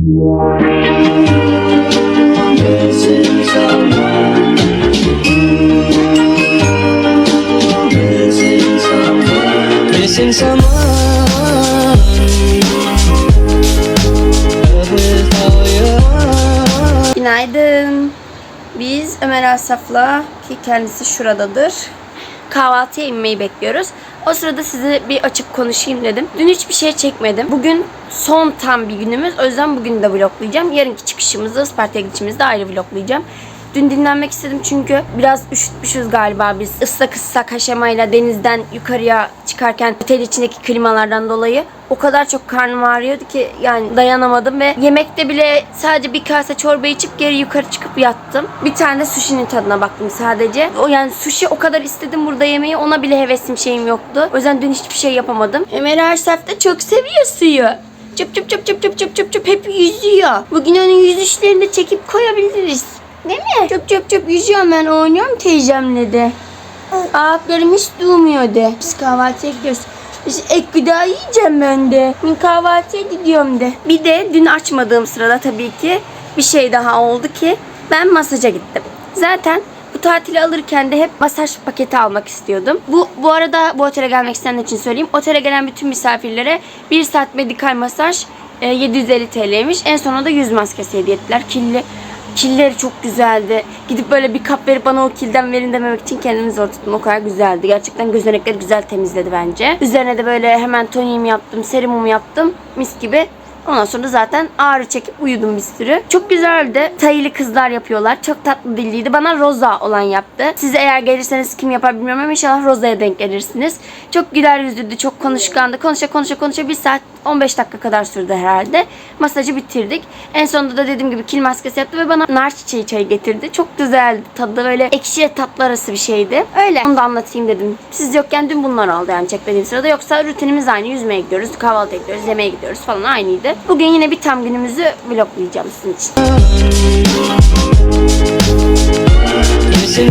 Missing someone. Günaydın. Biz Ömer Asaf'la ki kendisi şuradadır. Kahvaltıya inmeyi bekliyoruz. O sırada size bir açıp konuşayım dedim. Dün hiçbir şey çekmedim. Bugün son tam bir günümüz. O yüzden bugün de vloglayacağım. Yarınki çıkışımızda Isparta'ya gidişimizde ayrı vloglayacağım. Dün dinlenmek istedim çünkü biraz üşütmüşüz galiba biz. Islak ıslak haşamayla denizden yukarıya çıkarken otel içindeki klimalardan dolayı o kadar çok karnım ağrıyordu ki yani dayanamadım ve yemekte bile sadece bir kase çorba içip geri yukarı çıkıp yattım. Bir tane de sushi'nin tadına baktım sadece. O yani sushi o kadar istedim burada yemeği ona bile hevesim şeyim yoktu. O yüzden dün hiçbir şey yapamadım. Emel Arsaf da çok seviyor suyu. Çıp çıp çıp çıp çıp çıp çıp çıp hep yüzüyor. Bugün onun yüzüşlerini de çekip koyabiliriz. Değil mi? Çıp çıp çıp yüzüyorum ben oynuyorum teyzemle de. Ayaklarım hiç durmuyor de. Biz kahvaltıya gidiyoruz. Biz ek gıda yiyeceğim ben de. Ben kahvaltıya gidiyorum de. Bir de dün açmadığım sırada tabii ki bir şey daha oldu ki ben masaja gittim. Zaten bu tatili alırken de hep masaj paketi almak istiyordum. Bu bu arada bu otele gelmek isteyenler için söyleyeyim. Otele gelen bütün misafirlere 1 saat medikal masaj e, 750 TL'ymiş. En sonunda da yüz maskesi hediye ettiler. Killi Killeri çok güzeldi. Gidip böyle bir kap verip bana o kilden verin dememek için kendimi zor tuttum. O kadar güzeldi. Gerçekten gözenekleri güzel temizledi bence. Üzerine de böyle hemen toniğimi yaptım, serumumu yaptım. Mis gibi. Ondan sonra zaten ağrı çekip uyudum bir sürü. Çok güzeldi. Tayili kızlar yapıyorlar. Çok tatlı dilliydi. Bana Roza olan yaptı. Siz eğer gelirseniz kim yapar bilmiyorum ama inşallah Roza'ya denk gelirsiniz. Çok güler yüzlüydü. Çok konuşkandı. Konuşa konuşa konuşa bir saat 15 dakika kadar sürdü herhalde. Masajı bitirdik. En sonunda da dediğim gibi kil maskesi yaptı ve bana nar çiçeği çayı getirdi. Çok güzeldi. Tadı da böyle ekşiye tatlı arası bir şeydi. Öyle. Onu da anlatayım dedim. Siz yokken dün bunlar oldu yani çekmediğim sırada. Yoksa rutinimiz aynı. Yüzmeye gidiyoruz, kahvaltıya gidiyoruz, yemeğe gidiyoruz falan aynıydı. Bugün yine bir tam günümüzü vloglayacağım sizin için. Missing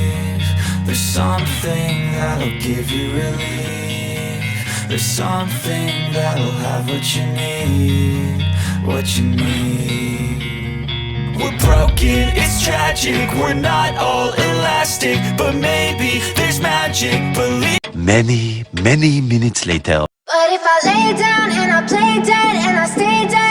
There's something that'll give you relief. There's something that'll have what you need What you need. We're broken, it's tragic. We're not all elastic But maybe there's magic. Believe Many, many minutes later. But if I lay down and I play dead and I stay dead,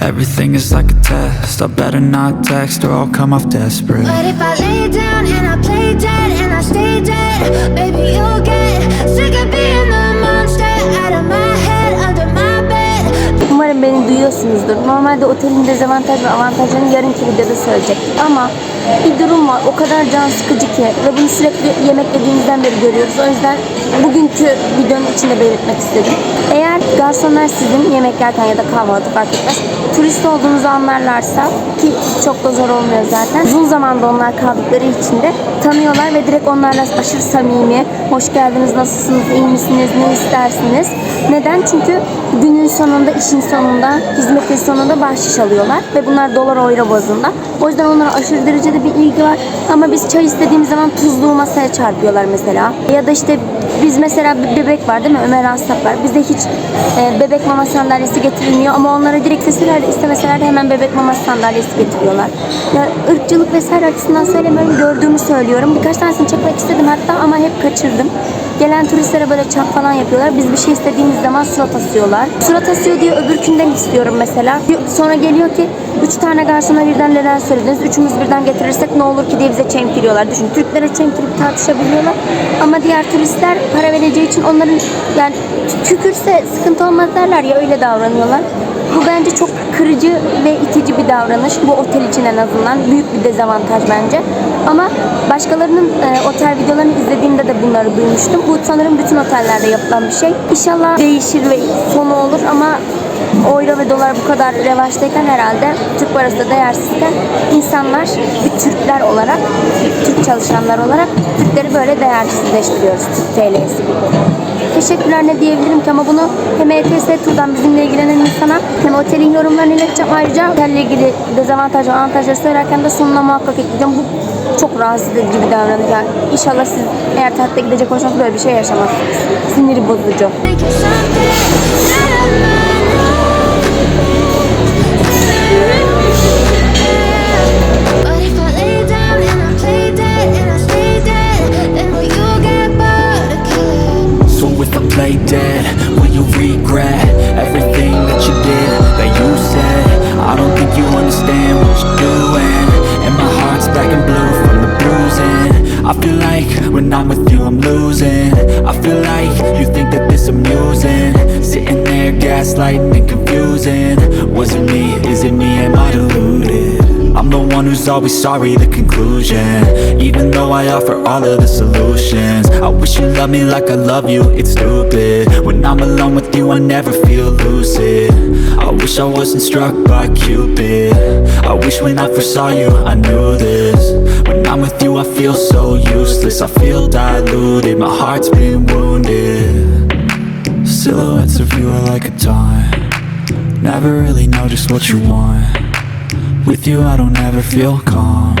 Everything is like a test I better not text or I'll come off desperate But if I lay down and I play dead and I stay dead, maybe you'll get sick of being the monster out of my head, under my bed. Umarım beni duyuyorsunuzdur. Normalde otelin dezavantaj ve avantajlarını yarınki videoda söyleyecektim. Ama bir durum var. O kadar can sıkıcı ki ve bunu sürekli yemek yediğimizden beri görüyoruz. O yüzden bugünkü videonun içinde belirtmek istedim. Eğer garsonlar sizin yemek yerken ya da kahvaltı fark etmez turist olduğunuzu anlarlarsa ki çok da zor olmuyor zaten. Uzun zamanda onlar kaldıkları için de tanıyorlar ve direkt onlarla aşırı samimi. Hoş geldiniz, nasılsınız, iyi misiniz, ne istersiniz? Neden? Çünkü günün sonunda, işin sonunda, hizmetin sonunda bahşiş alıyorlar ve bunlar dolar euro bazında. O yüzden onlara aşırı derecede bir ilgi var. Ama biz çay istediğimiz zaman tuzluğu masaya çarpıyorlar mesela. Ya da işte biz mesela bir bebek var değil mi? Ömer Asap var. Bizde hiç e, bebek mama sandalyesi getirilmiyor ama onlara direkt deseler de istemeseler de hemen bebek mama sandalyesi getiriyorlar. Ya ırkçılık vesaire açısından söylemiyorum. Gördüğümü söylüyorum. Birkaç tanesini çekmek istedim hatta ama hep kaçırdım. Gelen turistlere böyle çak falan yapıyorlar. Biz bir şey istediğimiz zaman surat asıyorlar. Surat asıyor diye öbürkünden istiyorum mesela. Sonra geliyor ki üç tane garsona birden neden söylediniz? Üçümüz birden getirirsek ne olur ki diye bize çemkiriyorlar. Düşün Türklere çemkirip tartışabiliyorlar. Ama diğer turistler para vereceği için onların yani tükürse sıkıntı olmaz derler ya öyle davranıyorlar. Bu bence çok kırıcı ve itici bir davranış. Bu otel için en azından büyük bir dezavantaj bence. Ama başkalarının e, otel videolarını izlediğimde de bunları duymuştum. Bu sanırım bütün otellerde yapılan bir şey. İnşallah değişir ve sonu olur ama euro ve dolar bu kadar revaçtayken herhalde Türk parası da değersizken insanlar bir Türkler olarak, Türk çalışanlar olarak Türkleri böyle değersizleştiriyoruz Türk TL'si gibi. Teşekkürler ne diyebilirim ki ama bunu hem ETS turdan bizimle ilgilenen insana hem otelin yorumlarını ileteceğim. Ayrıca otelle ilgili dezavantaj avantajları söylerken de sonuna muhakkak ekleyeceğim. Bu çok rahatsız edici bir davranış. Yani inşallah siz eğer tatile gidecek olursanız böyle bir şey yaşamazsınız. Siniri bozucu. When I'm with you I'm losing. I feel like you think that this amusing. Sitting there gaslighting and confusing. Was it me, is it me, am I deluded? I'm the one who's always sorry, the conclusion. Even though I offer all of the solutions. I wish you loved me like I love you, it's stupid. When I'm alone with you I never feel lucid. I wish I wasn't struck by Cupid. I wish when I first saw you I knew this I'm with you I feel so useless. I feel diluted, my heart's been wounded. Silhouettes of you are like a taunt. Never really know just what you want. With you I don't ever feel calm.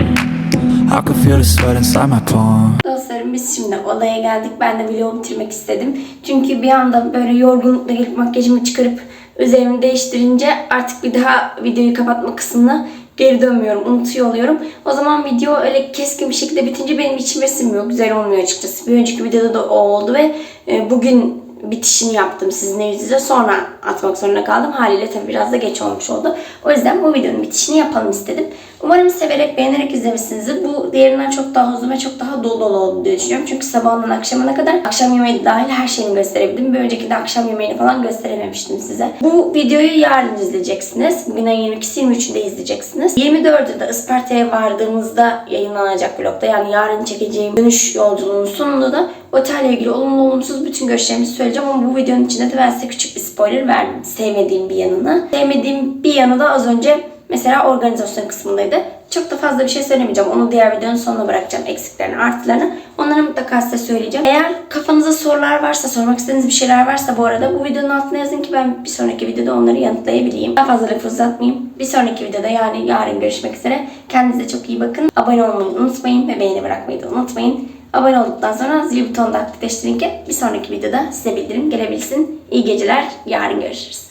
I can feel the sweat inside my palm. Dostlarım biz şimdi odaya geldik. Ben de vlogu bitirmek istedim. Çünkü bir anda böyle yorgunlukla gelip makyajımı çıkarıp üzerimi değiştirince artık bir daha videoyu kapatma kısmına geri dönmüyorum. Unutuyor oluyorum. O zaman video öyle keskin bir şekilde bitince benim içime sinmiyor. Güzel olmuyor açıkçası. Bir önceki videoda da o oldu ve e, bugün bitişini yaptım sizinle yüz yüze. Sonra atmak zorunda kaldım. Haliyle tabii biraz da geç olmuş oldu. O yüzden bu videonun bitişini yapalım istedim. Umarım severek, beğenerek izlemişsinizdir. Bu diğerinden çok daha uzun ve çok daha dolu dolu oldu diye düşünüyorum. Çünkü sabahından akşamına kadar akşam yemeği dahil her şeyini gösterebildim. Bir önceki de akşam yemeğini falan gösterememiştim size. Bu videoyu yarın izleyeceksiniz. Bugün ayın 22'si 23'ünde izleyeceksiniz. 24'ünde Isparta'ya vardığımızda yayınlanacak vlogda yani yarın çekeceğim dönüş yolculuğunun sonunda da otelle ilgili olumlu olumsuz bütün görüşlerimi söyleyeceğim ama bu videonun içinde de ben size küçük bir spoiler verdim. Sevmediğim bir yanını. Sevmediğim bir yanı da az önce mesela organizasyon kısmındaydı. Çok da fazla bir şey söylemeyeceğim. Onu diğer videonun sonuna bırakacağım. Eksiklerini, artılarını. Onları mutlaka size söyleyeceğim. Eğer kafanızda sorular varsa, sormak istediğiniz bir şeyler varsa bu arada bu videonun altına yazın ki ben bir sonraki videoda onları yanıtlayabileyim. Daha fazla lafı uzatmayayım. Bir sonraki videoda yani yarın görüşmek üzere. Kendinize çok iyi bakın. Abone olmayı unutmayın ve beğeni bırakmayı da unutmayın. Abone olduktan sonra zil butonunu da aktifleştirin ki bir sonraki videoda size bildirim gelebilsin. İyi geceler. Yarın görüşürüz.